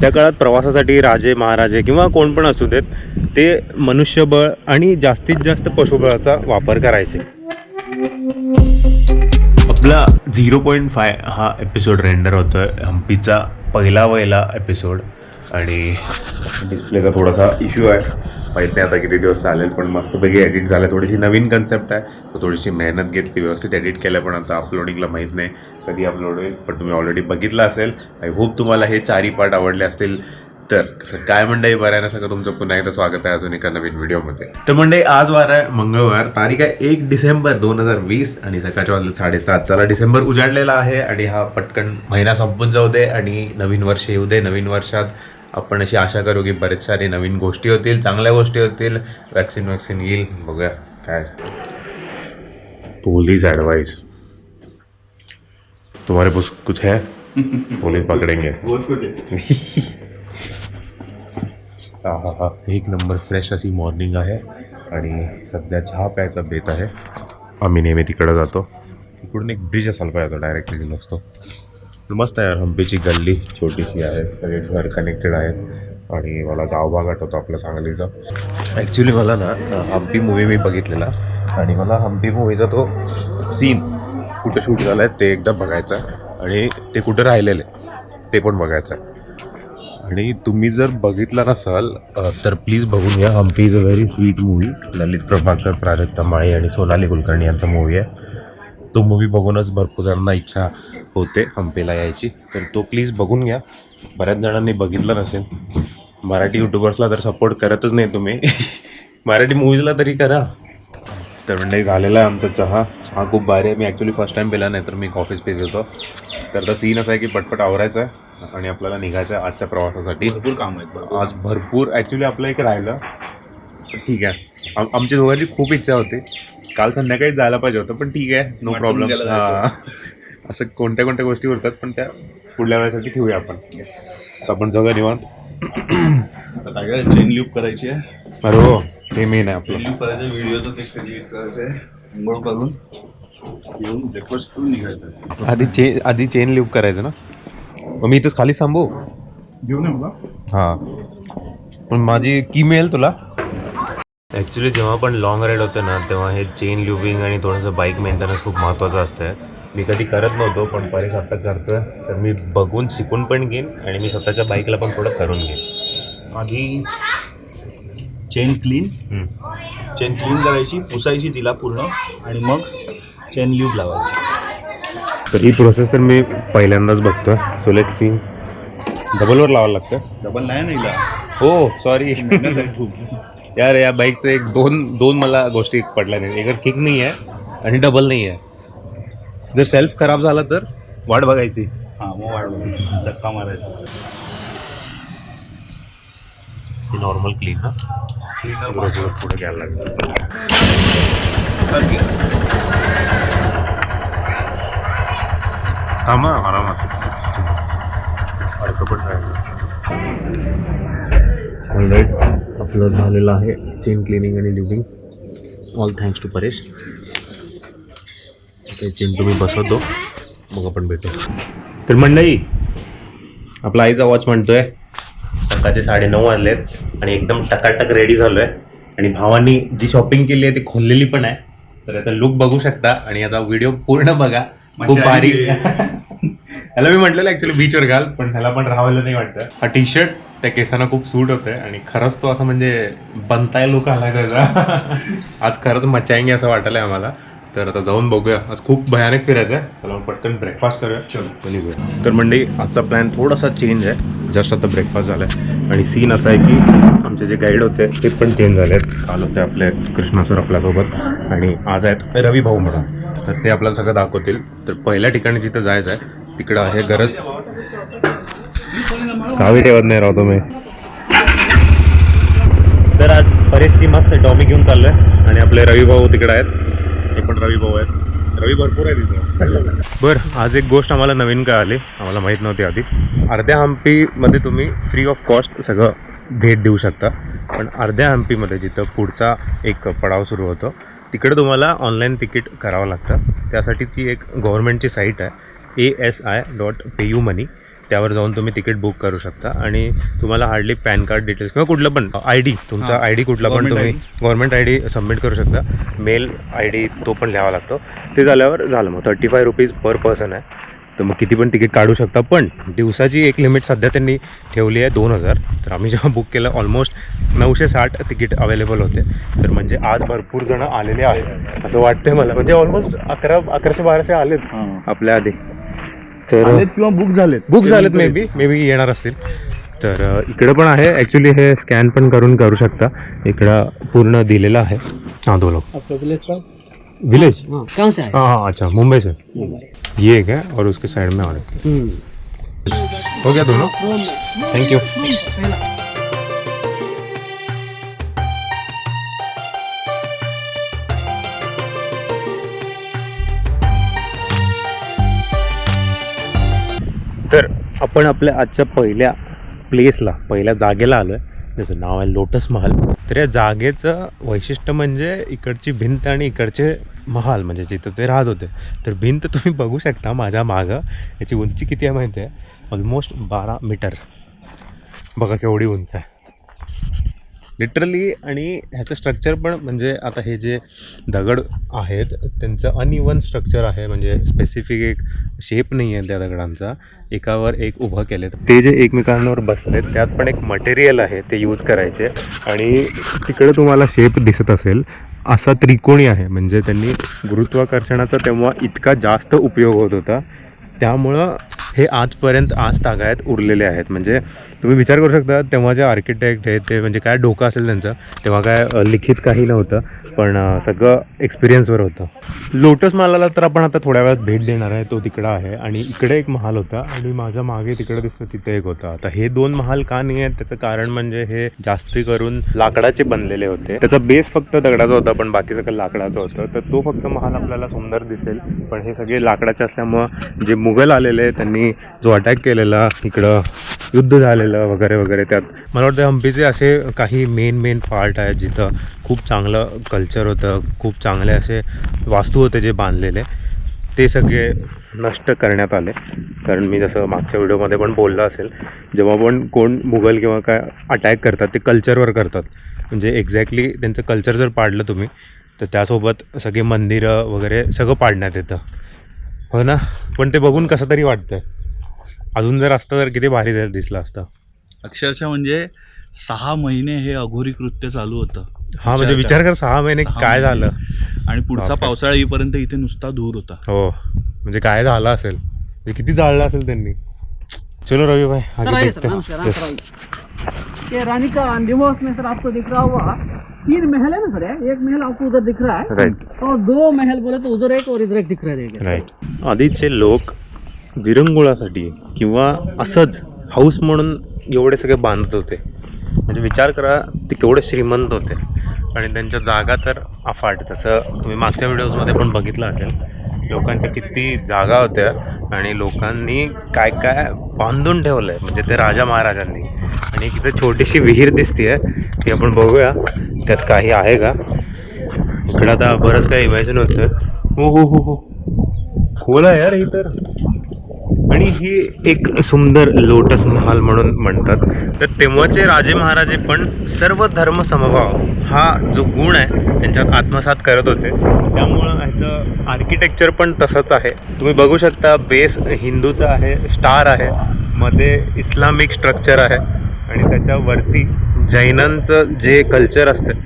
त्या काळात प्रवासासाठी राजे महाराजे किंवा कोण पण असू देत ते मनुष्यबळ आणि जास्तीत जास्त पशुबळाचा वापर करायचे. आपला झिरो पॉईंट फाय हा एपिसोड रेंडर होतो आहे हम्पीचा पहिला वहिला एपिसोड आणि डिस्प्लेचा थोडासा इश्यू आहे. माहीत नाही आता किती दिवस चालेल पण मस्तपैकी एडिट झालं थोडीशी नवीन कन्सेप्ट आहे. तर थोडीशी मेहनत घेतली व्यवस्थित एडिट केलं पण आता अपलोडिंगला माहीत नाही कधी अपलोड होईल. पण तुम्ही ऑलरेडी बघितलं असेल. आय होप तुम्हाला हे चारही पार्ट आवडले असतील. तर कसं काय मंडळी बरं आहे ना सगळं तुमचं? पुन्हा एकदा स्वागत आहे अजून एका नवीन व्हिडिओमध्ये तर मंडळी आज वार आहे मंगळवार. तारीख आहे एक डिसेंबर दोन हजार वीस आणि सकाळच्या वाजले साडेसात. चला डिसेंबर उजाडलेला आहे आणि हा पटकन महिना संपून जाऊ दे आणि नवीन वर्ष येऊ दे. नवीन वर्षात आपण अशी आशा करू की बरेच सारे नवीन गोष्टी होतील चांगल्या गोष्टी होतील. वॅक्सिन वॅक्सिन येईल बघूया काय. पोलीस ॲडवाइस तुम्हारे पास कुछ है? पुलिस पकड़ेंगे. हा। हा हा एक नंबर फ्रेश अशी मॉर्निंग आहे आणि सध्या चहा प्यायचा बेत आहे. आम्ही नेहमी तिकडं जातो. तिकडून एक ब्रिज असायला पाहिजे डायरेक्टली गेलो असतो. पण मस्त आहे यार हम्पीची गल्ली छोटीशी आहे सगळे घर कनेक्टेड आहेत. आणि मला गावभाग आठवतो आपल्या सांगलीचा. ॲक्च्युली मला ना हम्पी मूवी मी बघितलेला. आणि मला हम्पी मूवीचा तो सीन कुठं शूट झाला आहे ते एकदा बघायचा आहे आणि ते कुठं राहिलेलं आहे ते पण बघायचं. आहे आणि तुम्ही जर बघितला नसाल तर प्लीज बघून घ्या. Hampi is a very sweet movie Lalit Prabhakar Prajakta Mali आणि सोनाली कुलकर्णी यांचा मूवी आहे. तो मूवी बघूनच भरपूर जणांना इच्छा होते हम्पीला यायची. तर तो प्लीज बघून घ्या. बऱ्याच जणांनी बघितलं नसेल. मराठी यूट्यूबर्सला तर सपोर्ट करतच नाही तुम्ही. मराठी मूवीजला तरी करा. तर म्हणजे झालेला आहे आमचा चहा. चहा खूप भारी आहे. मी ॲक्च्युली फर्स्ट टाईम पिला नाही तर मी कॉफीच पित होतो. तर आता सीन असा आहे की पटपट आवरायचं आहे आणि आपल्याला निघायचं आहे आजच्या प्रवासासाठी. भरपूर काम आहेत. आज भरपूर. ॲक्च्युली आपलं एक राहिलं. ठीक आहे. आम आमच्या दोघांची खूप इच्छा होती. काल संध्याकाळी जायला पाहिजे होतं पण ठीक आहे. नो प्रॉब्लेम हां. असं कोणत्या कोणत्या गोष्टी उरतात पण त्या पुढल्या वेळेसाठी ठेवूया आपण. आपण जाऊया निवांत. आता काय काय चेन लूप करायची आहे? अरे हो ते मेन आहे चेन आपलं लूप करायचं व्हिडिओचं ते रिलीज करायचं आहे. करून येऊन ब्रेकफास्ट करून निघायचं आहे. आधी चे आधी चेन लिव्ह करायचं ना? मग मी इथंच खाली थांबू? घेऊन मला हां. पण माझी की मिळेल तुला? ॲक्च्युली जेव्हा पण लॉंग राईड होते ना तेव्हा हे चेन लिव्हिंग आणि थोडंसं बाईक मेंटेनन्स खूप महत्त्वाचं असतं. मी कधी करत नव्हतो पण परेश आता करतोय. तर मी बघून शिकून पण घेईन आणि मी स्वतःच्या बाईकला पण थोडं करून घेईन. आधी चेन क्लीन. चेन क्लीन करायची पुसायची तिला पूर्ण आणि मग चेन ल्यूब लावायची. तर ही प्रोसेस तर मी पहिल्यांदाच बघतोय. सो लेट सी डबलवर लावावं लागतं? डबल नाही ना हो सॉरी यार या बाईकचं एक दोन दोन मला गोष्टी पडल्या नाही एक किक नाही आहे आणि डबल नाही आहे जर सेल्फ खराब झाला तर? वाट बघायची. हां मग वाढवा धक्का मारायचा. ही नॉर्मल क्लीन ना? क्लीनर पुढं पुढं पुढं घ्यायला लागतं थांबा आरामात अडकं पण ऑलराईट आपलं झालेलं आहे चेन क्लिनिंग आणि living all thanks to Paresh ते चेन तुम्ही बसवतो. मग आपण भेटू. तर मंडळी आपला आईचा वॉच म्हणतोय. सकाळचे साडेनऊ वाजलेत आणि एकदम टकाटक रेडी झालो आहे आणि भावानी जी शॉपिंग केली आहे ती खोललेली पण आहे. तर याचा लुक बघू शकता आणि याचा व्हिडिओ पूर्ण बघा. खूप भारी. आली. ह्याला मी म्हटलेलं ऍक्च्युली बीचवर घाल पण ह्याला पण राहावलं नाही वाटतं. हा टी शर्ट त्या केसांना खूप सूट होतोय आणि खरंच तो असं म्हणजे बनताय लोक आलाय त्याचा. आज खरंच मचाएंगे असं वाटलंय आम्हाला. तर आता जाऊन बघूया. आज खूप भयानक फिरायचं आहे. चला पटकन ब्रेकफास्ट करूया. चल निघूया तर मंडळी आजचा प्लॅन थोडासा चेंज आहे. जस्ट आता ब्रेकफास्ट झाला आहे आणि सीन असा आहे की आमचे जे गाईड होते ते पण चेंज झाले आहेत काल होते आपले कृष्णा सर आपल्यासोबत. आणि आज आहेत रवी भाऊ म्हणून. तर ते आपल्याला सगळं दाखवतील. तर पहिल्या ठिकाणी जिथं जायचं आहे तिकडं आहे गरज. चावी ठेवत नाही राहतो मी तर आज बरेचशी मस्त डॉमी घेऊन चाललोय. आणि आपले रवी भाऊ तिकडे आहेत. हे पण रवी भाऊ आहेत. रवी भरपूर आहे तिथं बरं आज एक गोष्ट आम्हाला नवीन कळाली. आम्हाला माहीत नव्हती आधी. अर्ध्या हम्पीमध्ये तुम्ही फ्री ऑफ कॉस्ट सगळं भेट देऊ शकता. पण अर्ध्या हम्पीमध्ये जिथं पुढचा एक पडाव सुरू होतो तिकडे तुम्हाला ऑनलाईन तिकीट करावं लागतं. त्यासाठीची एक गव्हर्नमेंटची साईट आहे A S I dot pay you money त्यावर जाऊन तुम्ही तिकीट बुक करू शकता आणि तुम्हाला हार्डली पॅन कार्ड डिटेल्स किंवा कुठलं पण आय डी तुमचा. आय डी कुठला पण तुम्ही ID. Government I D submit करू शकता. मेल आय डी तो पण लिहावा लागतो. ते झाल्यावर झालं मग. Thirty five rupees per person आहे. तर मग किती पण तिकीट काढू शकता. पण दिवसाची एक लिमिट सध्या त्यांनी ठेवली आहे दोन हजार. तर आम्ही जेव्हा बुक केलं ऑलमोस्ट नऊशे साठ तिकीट अवेलेबल होते. तर म्हणजे आज भरपूर जण आलेले आहेत. असं वाटतंय मला. म्हणजे ऑलमोस्ट अकरा अकराशे बाराशे आलेत. आपल्या आधी. तर आलेत किंवा बुक झालेत. बुक झालेत मे बी मे बी येणार असतील. तर अ, इकडं पण आहे. ॲक्च्युली हे स्कॅन पण करून करू शकता. इकडं पूर्ण दिलेलं आहे. हां दो लोग आपका विलेज साहब विलेज हाँ कहाँ से आए? हाँ हाँ अच्छा मुंबई से. ये एक है और उसके साइड में और एक. है। हो गया दोनों? थैंक यू आपण आपल्या आजच्या पहिल्या प्लेसला पहिल्या जागेला आलो आहे त्याचं नाव आहे लोटस महाल. तर या जागेचं वैशिष्ट्य म्हणजे इकडची भिंत आणि इकडचे महाल म्हणजे जिथं ते राहत होते. तर भिंत तुम्ही बघू शकता माझ्या मागं. याची उंची किती आहे माहिती आहे? ऑलमोस्ट बारा मीटर बघा केवढी उंच आहे. लिटरली आणि ह्याचं स्ट्रक्चर पण म्हणजे आता हे जे दगड आहेत त्यांचं अनइवन स्ट्रक्चर आहे. म्हणजे स्पेसिफिक एक शेप नाही आहे त्या दगडांचा. एकावर एक उभं केले ते जे एकमेकांवर बसलेत त्यात पण एक मटेरियल आहे ते यूज करायचे. आणि तिकडे तुम्हाला शेप दिसत असेल असा त्रिकोणी आहे. म्हणजे त्यांनी गुरुत्वाकर्षणाचा तेव्हा इतका जास्त उपयोग होत होता. त्यामुळं हे आजपर्यंत आज तागायत उरलेले आहेत. म्हणजे तुम्ही विचार करू शकता तेव्हा जे आर्किटेक्ट आहे ते म्हणजे काय डोकं असेल त्यांचं तेव्हा काय लिखित काही नव्हतं पण सगळं एक्सपिरियन्सवर होतं. लोटस महालाला तर आपण आता थोड्या वेळात भेट देणार आहे तो तिकडं आहे. आणि इकडे एक महाल होता आणि माझ्या मागे तिकडे दिसतो तिथे एक होता. आता हे दोन महाल का नाही आहेत त्याचं कारण म्हणजे हे जास्ती करून लाकडाचे बनलेले होते. त्याचा बेस फक्त दगडाचा होता पण बाकी सगळं लाकडाचं होतं. तर तो फक्त महाल आपल्याला सुंदर दिसेल. पण हे सगळे लाकडाचे असल्यामुळं जे मुघल आलेले त्यांनी जो अटॅक केलेला इकडं युद्ध झालेलं वगैरे वगैरे. त्यात मला वाटतं हम्पीचे असे काही मेन मेन पार्ट आहेत जिथं खूप चांगलं कल्चर होतं खूप चांगले असे वास्तू होते जे बांधलेले. ते सगळे नष्ट करण्यात आले. कारण मी जसं मागच्या व्हिडिओमध्ये पण बोललं असेल जेव्हा पण कोण मुघल किंवा काय अटॅक करतात ते कल्चरवर करतात. म्हणजे एक्झॅक्टली त्यांचं कल्चर जर पाडलं तुम्ही तर त्यासोबत सगळे मंदिरं वगैरे सगळं पाडण्यात येतं. हो ना? पण ते बघून कसं तरी वाटतं अजून जर असतं तर किती भारी दिसलं असतं. अक्षरशः म्हणजे सहा महिने हे अघोरी कृत्य चालू होतं. हा म्हणजे विचार कर. सहा महिने काय. झालं? आणि पुढचा. पावसाळा येईपर्यंत इथे नुसता धूर होता. हो म्हणजे काय झालं असेल? म्हणजे किती जाळलं असेल त्यांनी? चलो रवी भाई सर आगे देखते। ये रानी का निवास में सर आपको दिख रहा होगा तीन महल है ना सर? एक महल आपको उधर दिख रहा है। और दो महल बोले तो उधर एक और इधर एक दिख रहा है। आधीचे लोक विरंगुळासाठी किंवा असंच हाऊस म्हणून एवढे सगळे बांधत होते. म्हणजे विचार करा ते केवढे श्रीमंत होते. आणि त्यांच्या जागा तर अफाट. तसं तुम्ही मागच्या व्हिडिओजमध्ये पण बघितलं असेल. लोकांच्या किती जागा होत्या आणि लोकांनी काय काय बांधून ठेवलं आहे म्हणजे ते राजा महाराजांनी. आणि एक छोटीशी विहीर दिसते आहे ती आपण बघूया. त्यात काही आहे का? इकडं आता बरंच काही इमॅजिन होतं हो हो हो हो. खोल आहे यार ही तर. आणि ही एक सुंदर लोटस महाल म्हणून म्हणतात. तर तेव्हाचे राजे महाराजे पण सर्व धर्म समभाव हा जो गुण आहे त्यांच्यात आत्मसात करत होते. त्यामुळं ह्याचं आर्किटेक्चर पण तसंच आहे. तुम्ही बघू शकता बेस हिंदूचा आहे स्टार आहे मध्ये इस्लामिक स्ट्रक्चर आहे. आणि त्याच्यावरती जैनांचं जे कल्चर असतं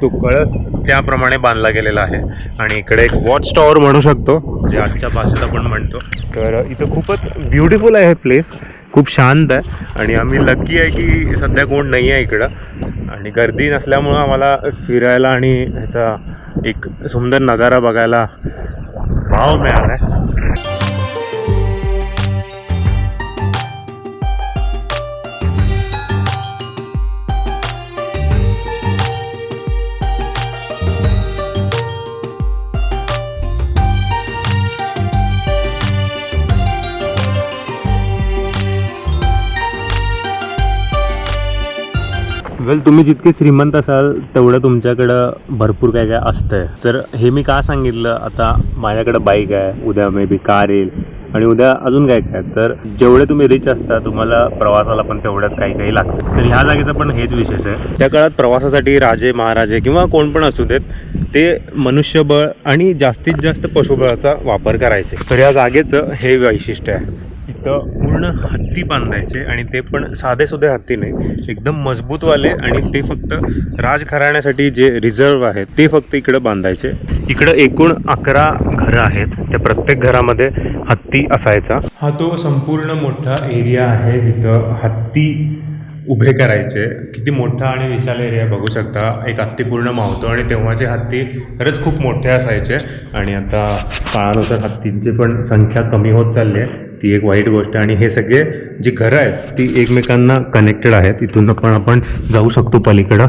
तो कळस त्याप्रमाणे बांधला गेलेला आहे. आणि इकडे एक वॉच टॉवर म्हणू शकतो जे आजच्या भाषेत आपण म्हणतो. तर इथं खूपच ब्युटिफुल आहे हे प्लेस खूप शांत आहे. आणि आम्ही लकी आहे की सध्या कोण नाही आहे इकडं. आणि गर्दी नसल्यामुळं आम्हाला फिरायला आणि ह्याचा एक सुंदर नजारा बघायला भाव मिळाला आहे वेल तुम्ही जितके श्रीमंत असाल तेवढं तुमच्याकडं भरपूर काय काय असतंय. तर हे मी का सांगितलं? आता माझ्याकडं बाईक आहे उद्या मे बी कार येईल. आणि उद्या अजून काय काय? तर जेवढे तुम्ही रिच असता तुम्हाला प्रवासाला पण तेवढंच काही काही लागतं. तर ह्या जागेचा पण हेच विशेष आहे. त्या काळात प्रवासासाठी राजे महाराजे किंवा कोण पण असू देत ते मनुष्यबळ आणि जास्तीत जास्त पशुबळाचा वापर करायचे. तर ह्या जागेचं हे वैशिष्ट्य आहे. तर पूर्ण हत्ती बांधायचे आणि ते पण साधे सुधे हत्ती नाही. एकदम मजबूतवाले आणि ते फक्त राजघराण्यासाठी जे रिझर्व आहेत ते फक्त इकडं बांधायचे. इकडं एकूण अकरा घरं आहेत. त्या प्रत्येक घरामध्ये हत्ती असायचा. हा तो संपूर्ण मोठा एरिया आहे. जिथं हत्ती उभे करायचे. किती मोठा आणि विशाल एरिया बघू शकता. एक हत्ती पूर्ण मावतो आणि तेव्हाचे हत्ती खरंच खूप मोठे असायचे. आणि आता काळानुसार हत्तींची पण संख्या कमी होत चालली आहे. ती एक वाईट गोष्ट आणि हे सगळे जी घरं आहेत ती एकमेकांना कनेक्टेड आहेत. इथून पण आपण जाऊ शकतो पलीकडं.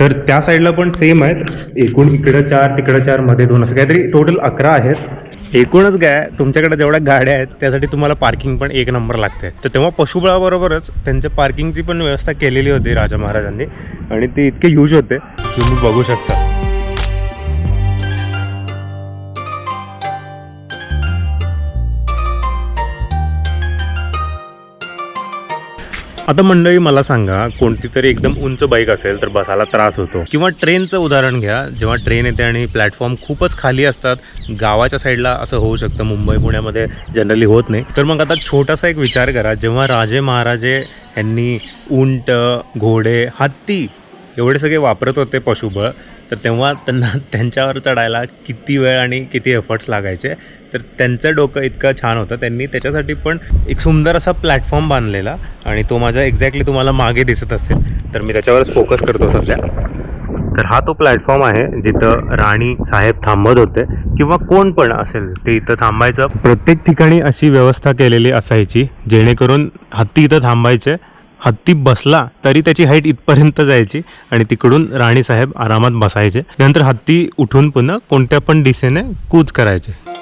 तर त्या साईडला पण सेम आहेत. एकूण इकडं चार तिकडं चारमध्ये दोन असं काहीतरी टोटल अकरा आहेत. एकूणच काय तुमच्याकडे जेवढ्या गाड्या आहेत त्यासाठी तुम्हाला पार्किंग पण एक नंबर लागते. तर तेव्हा पशुबळाबरोबरच त्यांच्या पार्किंगची पण व्यवस्था केलेली होती राजा महाराजांनी. आणि ते इतके यूज होते तुम्ही बघू शकता. आता मंडळी मला सांगा कोणती तरी एकदम उंच बाईक असेल तर बसायला त्रास होतो. किंवा ट्रेनचं उदाहरण घ्या जेव्हा ट्रेन येते आणि प्लॅटफॉर्म खूपच खाली असतात गावाच्या साईडला असं होऊ शकतं मुंबई पुण्यामध्ये जनरली होत नाही. तर मग आता छोटासा एक विचार करा जेव्हा राजे महाराजे यांनी उंट घोडे हत्ती एवढे सगळे वापरत होते पशुबळ तर तेव्हा त्यांना त्यांच्यावर चढायला किती वेळ आणि किती एफर्ट्स लागायचे. तर त्यांचं डोकं इतकं छान होतं. त्यांनी त्याच्यासाठी पण एक सुंदर असा प्लॅटफॉर्म बांधलेला आणि तो माझा एक्झॅक्टली तुम्हाला मागे दिसत असेल. तर मी त्याच्यावरच फोकस करतो सध्या. तर हा तो प्लॅटफॉर्म आहे जिथं राणी साहेब थांबत होते किंवा कोण पण असेल ते इथं थांबायचं. प्रत्येक ठिकाणी अशी व्यवस्था केलेली असायची जेणेकरून हत्ती इथं थांबायचे. हत्ती बसला तरी त्याची हाईट इथपर्यंत जायची आणि तिकडून राणीसाहेब आरामात बसायचे. नंतर हत्ती उठून पुन्हा कोणत्या पण दिशेने कूच करायचे.